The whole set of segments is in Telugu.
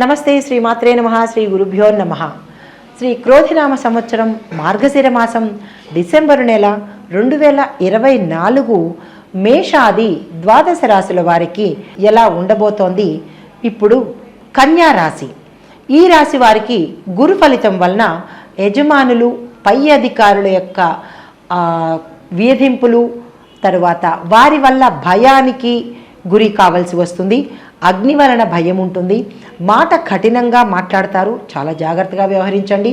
నమస్తే శ్రీ మాత్రే నమ శ్రీ గురుభ్యో నమ. శ్రీ క్రోధినామ సంవత్సరం మార్గశిర మాసం డిసెంబరు నెల రెండు వేల ఇరవై నాలుగు మేషాది ద్వాదశ రాశుల వారికి ఎలా ఉండబోతోంది? ఇప్పుడు కన్యా రాశి. ఈ రాశి వారికి గురు ఫలితం వలన యజమానులు పై అధికారుల యొక్క వేధింపులు తరువాత వారి వల్ల భయానికి గురి కావాల్సి వస్తుంది. అగ్ని వలన భయం ఉంటుంది మాట కఠినంగా మాట్లాడతారు. చాలా జాగ్రత్తగా వ్యవహరించండి.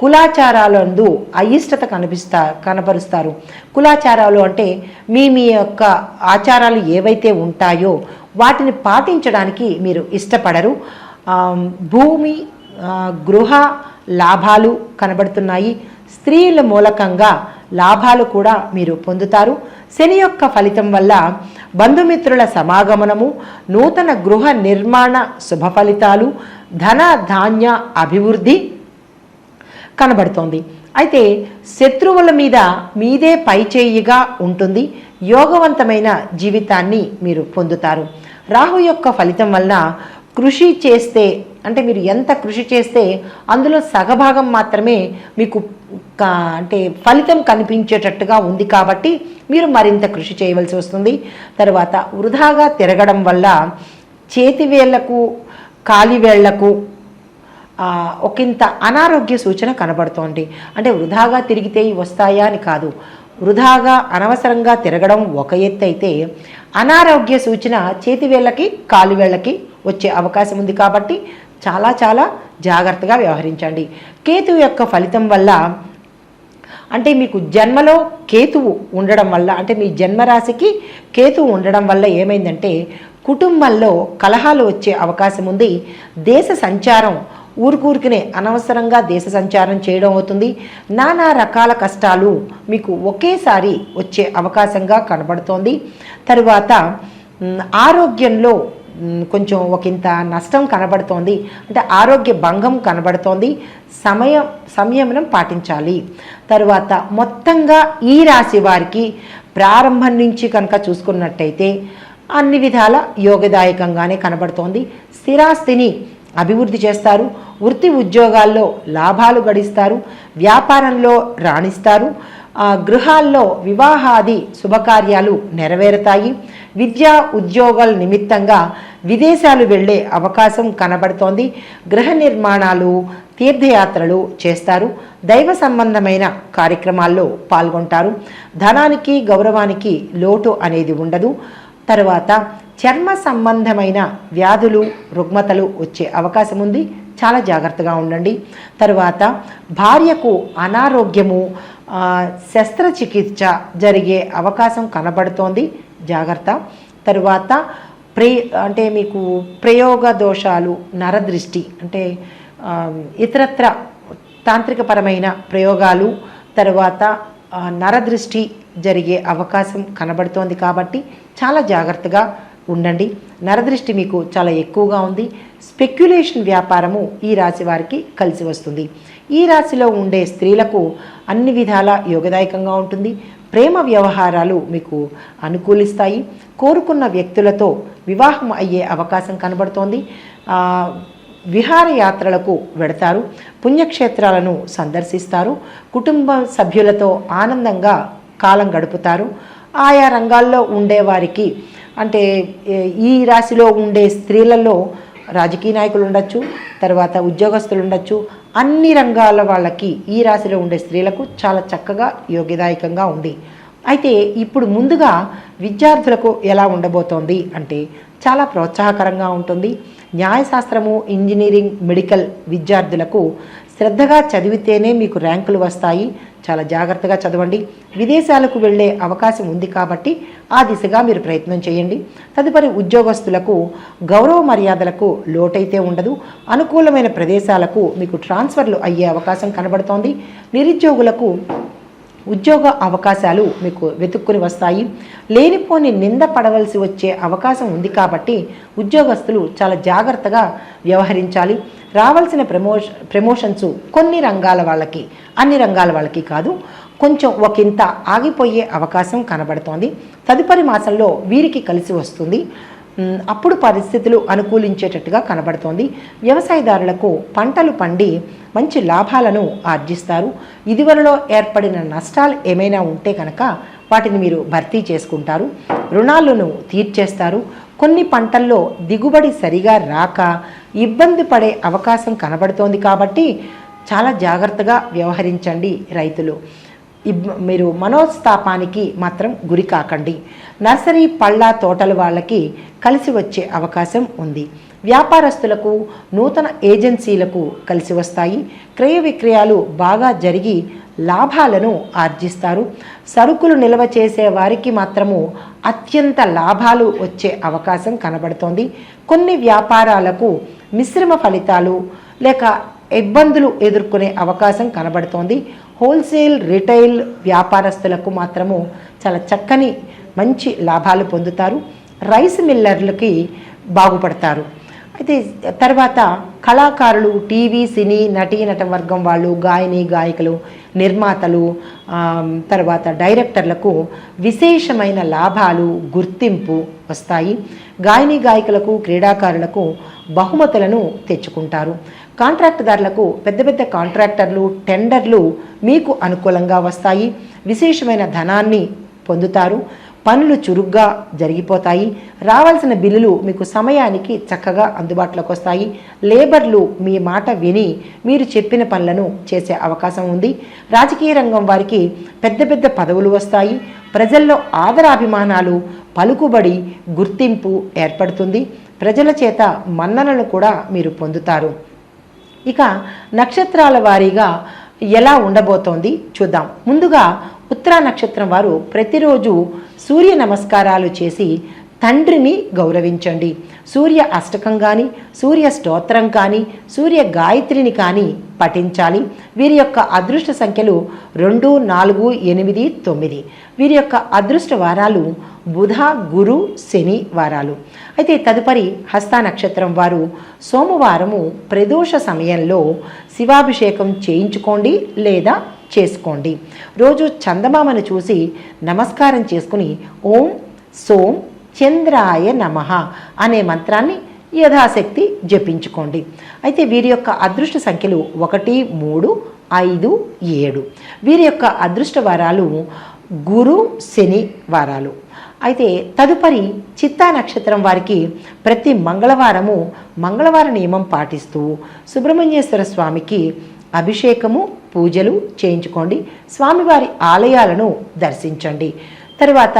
కులాచారాలందు అయిష్టత కనిపిస్తా కనపరుస్తారు. కులాచారాలు అంటే మీ మీ యొక్క ఆచారాలు ఏవైతే ఉంటాయో వాటిని పాటించడానికి మీరు ఇష్టపడరు. భూమి గృహ లాభాలు కనబడుతున్నాయి. స్త్రీల మూలకంగా లాభాలు కూడా మీరు పొందుతారు. శని యొక్క ఫలితం వల్ల బంధుమిత్రుల సమాగమనము నూతన గృహ నిర్మాణ శుభ ఫలితాలు ధన ధాన్య అభివృద్ధి కనబడుతోంది. అయితే శత్రువుల మీద మీదే పైచేయిగా ఉంటుంది. యోగవంతమైన జీవితాన్ని మీరు పొందుతారు. రాహు యొక్క ఫలితం వలన కృషి చేస్తే అంటే మీరు ఎంత కృషి చేస్తే అందులో సగభాగం మాత్రమే మీకు అంటే ఫలితం కనిపించేటట్టుగా ఉంది కాబట్టి మీరు మరింత కృషి చేయవలసి వస్తుంది. తర్వాత వృధాగా తిరగడం వల్ల చేతివేళ్ళకు కాలివేళ్ళకు ఒకంత అనారోగ్య సూచన కనబడుతోంది. అంటే వృధాగా తిరిగితే వస్తాయా అని కాదు. వృధాగా అనవసరంగా తిరగడం ఒక ఎత్తు అయితే అనారోగ్య సూచన చేతివేళ్ళకి కాలువేళ్ళకి వచ్చే అవకాశం ఉంది కాబట్టి చాలా చాలా జాగ్రత్తగా వ్యవహరించండి. కేతు యొక్క ఫలితం వల్ల అంటే మీకు జన్మలో కేతువు ఉండడం వల్ల అంటే మీ జన్మరాశికి కేతువు ఉండడం వల్ల ఏమైందంటే కుటుంబంలో కలహాలు వచ్చే అవకాశం ఉంది. దేశ సంచారం ఊరుకూరికినే అనవసరంగా దేశ సంచారం చేయడం అవుతుంది. నానా రకాల కష్టాలు మీకు ఒకేసారి వచ్చే అవకాశంగా కనబడుతోంది. తరువాత ఆరోగ్యంలో కొంచెం కొంచెం ఒకంత నష్టం కనబడుతోంది. అంటే ఆరోగ్య భంగం కనబడుతోంది. సమయం సంయమనం పాటించాలి. తరువాత మొత్తంగా ఈ రాశి వారికి ప్రారంభం నుంచి కనుక చూసుకున్నట్టయితే అన్ని విధాల యోగదాయకంగానే కనబడుతోంది. స్థిరాస్తిని అభివృద్ధి చేస్తారు. వృత్తి ఉద్యోగాల్లో లాభాలు గడిస్తారు. వ్యాపారంలో రాణిస్తారు. గృహాల్లో వివాహాది శుభకార్యాలు నెరవేరుతాయి. విద్యా ఉద్యోగాల నిమిత్తంగా విదేశాలు వెళ్ళే అవకాశం కనబడుతోంది. గృహ నిర్మాణాలు తీర్థయాత్రలు చేస్తారు. దైవ సంబంధమైన కార్యక్రమాల్లో పాల్గొంటారు. ధనానికి గౌరవానికి లోటు అనేది ఉండదు. తర్వాత చర్మ సంబంధమైన వ్యాధులు రుగ్మతలు వచ్చే అవకాశం ఉంది. చాలా జాగ్రత్తగా ఉండండి. తరువాత భార్యకు అనారోగ్యము శస్త్రచికిత్స జరిగే అవకాశం కనబడుతోంది. జాగ్రత్త. తరువాత ప్రే అంటే మీకు ప్రయోగ దోషాలు నరదృష్టి అంటే ఇతరత్ర తాంత్రికపరమైన ప్రయోగాలు తర్వాత నరదృష్టి జరిగే అవకాశం కనబడుతోంది కాబట్టి చాలా జాగ్రత్తగా ఉండండి. నరదృష్టి మీకు చాలా ఎక్కువగా ఉంది. స్పెక్యులేషన్ వ్యాపారము ఈ రాశి వారికి కలిసి వస్తుంది. ఈ రాశిలో ఉండే స్త్రీలకు అన్ని విధాల యోగదాయకంగా ఉంటుంది. ప్రేమ వ్యవహారాలు మీకు అనుకూలిస్తాయి. కోరుకున్న వ్యక్తులతో వివాహం అయ్యే అవకాశం కనబడుతోంది. విహారయాత్రలకు వెడతారు. పుణ్యక్షేత్రాలను సందర్శిస్తారు. కుటుంబ సభ్యులతో ఆనందంగా కాలం గడుపుతారు. ఆయా రంగాల్లో ఉండేవారికి అంటే ఈ రాశిలో ఉండే స్త్రీలలో రాజకీయ నాయకులు ఉండొచ్చు తర్వాత ఉద్యోగస్తులు ఉండొచ్చు అన్ని రంగాల వాళ్ళకి ఈ రాశిలో ఉండే స్త్రీలకు చాలా చక్కగా యోగ్యదాయకంగా ఉంది. అయితే ఇప్పుడు ముందుగా విద్యార్థులకు ఎలా ఉండబోతోంది అంటే చాలా ప్రోత్సాహకరంగా ఉంటుంది. న్యాయశాస్త్రము ఇంజనీరింగ్ మెడికల్ విద్యార్థులకు శ్రద్ధగా చదివితేనే మీకు ర్యాంకులు వస్తాయి. చాలా జాగ్రత్తగా చదవండి. విదేశాలకు వెళ్ళే అవకాశం ఉంది కాబట్టి ఆ దిశగా మీరు ప్రయత్నం చేయండి. తదుపరి ఉద్యోగస్తులకు గౌరవ మర్యాదలకు లోటైతే ఉండదు. అనుకూలమైన ప్రదేశాలకు మీకు ట్రాన్స్ఫర్లు అయ్యే అవకాశం కనబడుతోంది. నిరుద్యోగులకు ఉద్యోగ అవకాశాలు మీకు వెతుక్కుని వస్తాయి. లేనిపోని నింద పడవలసి వచ్చే అవకాశం ఉంది కాబట్టి ఉద్యోగస్తులు చాలా జాగ్రత్తగా వ్యవహరించాలి. రావాల్సిన ప్రమోష ప్రమోషన్స్ కొన్ని రంగాల వాళ్ళకి అన్ని రంగాల వాళ్ళకి కాదు కొంచెం ఒకంత ఆగిపోయే అవకాశం కనబడుతోంది. తదుపరి మాసంలో వీరికి కలిసి వస్తుంది. అప్పుడు పరిస్థితులు అనుకూలించేటట్టుగా కనబడుతోంది. వ్యవసాయదారులకు పంటలు పండి మంచి లాభాలను ఆర్జిస్తారు. ఇదివరలో ఏర్పడిన నష్టాలు ఏమైనా ఉంటే కనుక వాటిని మీరు భర్తీ చేసుకుంటారు. రుణాలను తీర్చేస్తారు. కొన్ని పంటల్లో దిగుబడి సరిగా రాక ఇబ్బంది పడే అవకాశం కనబడుతోంది కాబట్టి చాలా జాగ్రత్తగా వ్యవహరించండి రైతులు. ఇబ్- మీరు మనోస్తాపానికి మాత్రం గురి కాకండి. నర్సరీ పళ్ళ తోటల వాళ్ళకి కలిసి వచ్చే అవకాశం ఉంది. వ్యాపారస్తులకు నూతన ఏజెన్సీలకు కలిసి వస్తాయి. క్రయ విక్రయాలు బాగా జరిగి లాభాలను ఆర్జిస్తారు. సరుకులు నిల్వ చేసే వారికి మాత్రము అత్యంత లాభాలు వచ్చే అవకాశం కనబడుతోంది. కొన్ని వ్యాపారాలకు మిశ్రమ ఫలితాలు లేక ఇబ్బందులు ఎదుర్కొనే అవకాశం కనబడుతోంది. హోల్సేల్ రిటైల్ వ్యాపారస్తులకు మాత్రము చాలా చక్కని మంచి లాభాలు పొందుతారు. రైస్ మిల్లర్లకి బాగుపడతారు. అయితే తర్వాత కళాకారులు టీవీ సినీ నటీ నట వర్గం వాళ్ళు గాయని గాయకులు నిర్మాతలు తర్వాత డైరెక్టర్లకు విశేషమైన లాభాలు గుర్తింపు వస్తాయి. గాయని గాయకులకు క్రీడాకారులకు బహుమతులను తెచ్చుకుంటారు. కాంట్రాక్టుదారులకు పెద్ద పెద్ద కాంట్రాక్టర్లు టెండర్లు మీకు అనుకూలంగా వస్తాయి. విశేషమైన ధనాన్ని పొందుతారు. పనులు చురుగ్గా జరిగిపోతాయి. రావాల్సిన బిల్లులు మీకు సమయానికి చక్కగా అందుబాటులోకి వస్తాయి. లేబర్లు మీ మాట విని మీరు చెప్పిన పనులను చేసే అవకాశం ఉంది. రాజకీయ రంగం వారికి పెద్ద పెద్ద పదవులు వస్తాయి. ప్రజల్లో ఆదరాభిమానాలు పలుకుబడి గుర్తింపు ఏర్పడుతుంది. ప్రజల చేత మన్ననలు కూడా మీరు పొందుతారు. ఇక నక్షత్రాల వారీగా ఎలా ఉండబోతోంది చూద్దాం. ముందుగా ఉత్తరా నక్షత్రం వారు ప్రతిరోజు సూర్య నమస్కారాలు చేసి తండ్రిని గౌరవించండి. సూర్య అష్టకం కానీ సూర్య స్తోత్రం కానీ సూర్య గాయత్రిని కానీ పఠించాలి. వీరి యొక్క అదృష్ట సంఖ్యలు రెండు నాలుగు ఎనిమిది తొమ్మిది. వీరి యొక్క అదృష్ట వారాలు బుధ గురు శని వారాలు. అయితే తదుపరి హస్త నక్షత్రం వారు సోమవారము ప్రదోష సమయంలో శివాభిషేకం చేయించుకోండి లేదా చేసుకోండి. రోజు చందమామను చూసి నమస్కారం చేసుకుని ఓం సోం చంద్రాయ నమః అనే మంత్రాన్ని యథాశక్తి జపించుకోండి. అయితే వీరి యొక్క అదృష్ట సంఖ్యలు ఒకటి మూడు ఐదు ఏడు. వీరి యొక్క అదృష్ట వారాలు గురు శని వారాలు. అయితే తదుపరి చిత్తా నక్షత్రం వారికి ప్రతి మంగళవారము మంగళవార నియమం పాటిస్తూ సుబ్రహ్మణ్యేశ్వర స్వామికి అభిషేకము పూజలు చేయించుకోండి. స్వామివారి ఆలయాలను దర్శించండి. తరువాత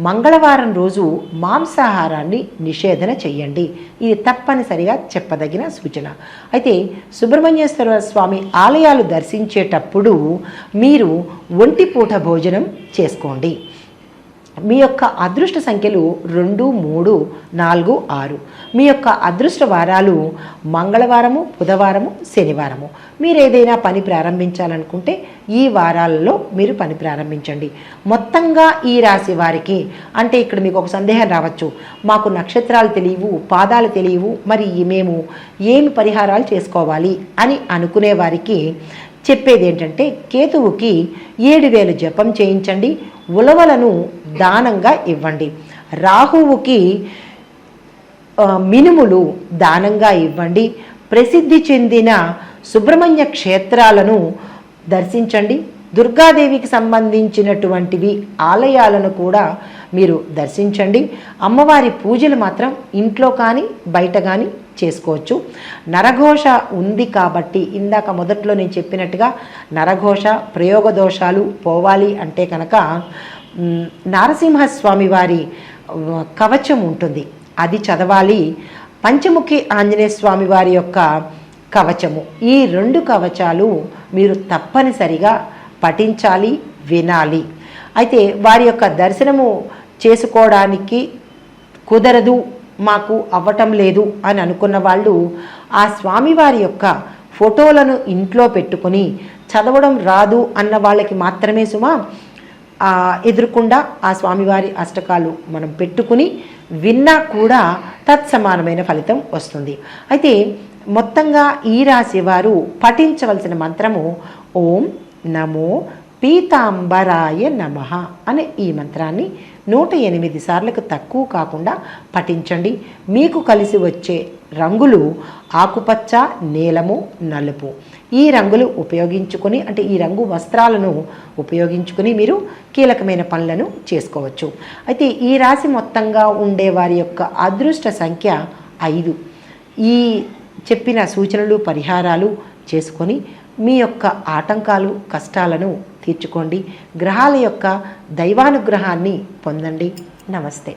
మంగళవారం రోజు మాంసాహారాన్ని నిషేధన చేయండి ఇది తప్పనిసరిగా చెప్పదగిన సూచన. అయితే సుబ్రహ్మణ్యేశ్వర స్వామి ఆలయాలు దర్శించేటప్పుడు మీరు ఒంటిపూట భోజనం చేసుకోండి. మీ యొక్క అదృష్ట సంఖ్యలు రెండు మూడు నాలుగు ఆరు. మీ యొక్క అదృష్ట వారాలు మంగళవారము బుధవారము శనివారము. మీరు ఏదైనా పని ప్రారంభించాలనుకుంటే ఈ వారాలలో మీరు పని ప్రారంభించండి. మొత్తంగా ఈ రాశి వారికి అంటే ఇక్కడ మీకు ఒక సందేహం రావచ్చు. మాకు నక్షత్రాలు తెలియవు పాదాలు తెలియవు మరి మేము ఏమి పరిహారాలు చేసుకోవాలి అని అనుకునే వారికి చెప్పేది ఏంటంటే కేతువుకి ఏడు వేలు జపం చేయించండి ఉలవలను దానంగా ఇవ్వండి. రాహువుకి మినుములు దానంగా ఇవ్వండి. ప్రసిద్ధి చెందిన సుబ్రహ్మణ్య క్షేత్రాలను దర్శించండి. దుర్గాదేవికి సంబంధించినటువంటివి ఆలయాలను కూడా మీరు దర్శించండి. అమ్మవారి పూజలు మాత్రం ఇంట్లో కానీ బయట కానీ చేసుకోవచ్చు. నరఘోష ఉంది కాబట్టి ఇందాక మొదట్లో నేను చెప్పినట్టుగా నరఘోష ప్రయోగ దోషాలు పోవాలి అంటే కనుక నరసింహస్వామి నారసింహస్వామి వారి కవచం ఉంటుంది. అది చదవాలి. పంచముఖి ఆంజనేయ స్వామి వారి యొక్క కవచము. ఈ రెండు కవచాలు మీరు తప్పనిసరిగా పఠించాలి వినాలి. అయితే వారి యొక్క దర్శనము చేసుకోవడానికి కుదరదు మాకు అవ్వటం లేదు అని అనుకున్న వాళ్ళు ఆ స్వామివారి యొక్క ఫోటోలను ఇంట్లో పెట్టుకొని చదవడం రాదు అన్న వాళ్ళకి మాత్రమే సుమా ఎదురుకుండా ఆ స్వామివారి అష్టకాలు మనం పెట్టుకుని విన్నా కూడా తత్సమానమైన ఫలితం వస్తుంది. అయితే మొత్తంగా ఈ రాశి వారు పఠించవలసిన మంత్రము ఓం నమో పీతాంబరాయ నమ అనే ఈ మంత్రాన్ని నూట ఎనిమిది సార్లకు తక్కువ కాకుండా పఠించండి. మీకు కలిసి వచ్చే రంగులు ఆకుపచ్చ నీలము నలుపు. ఈ రంగులు ఉపయోగించుకొని అంటే ఈ రంగు వస్త్రాలను ఉపయోగించుకొని మీరు కీలకమైన పనులను చేసుకోవచ్చు. అయితే ఈ రాశి మొత్తంగా ఉండే వారి యొక్క అదృష్ట సంఖ్య ఐదు. ఈ చెప్పిన సూచనలు పరిహారాలు చేసుకొని మీ యొక్క ఆటంకాలు కష్టాలను తీర్చుకోండి. గ్రహాల యొక్క దైవానుగ్రహాన్ని పొందండి. నమస్తే.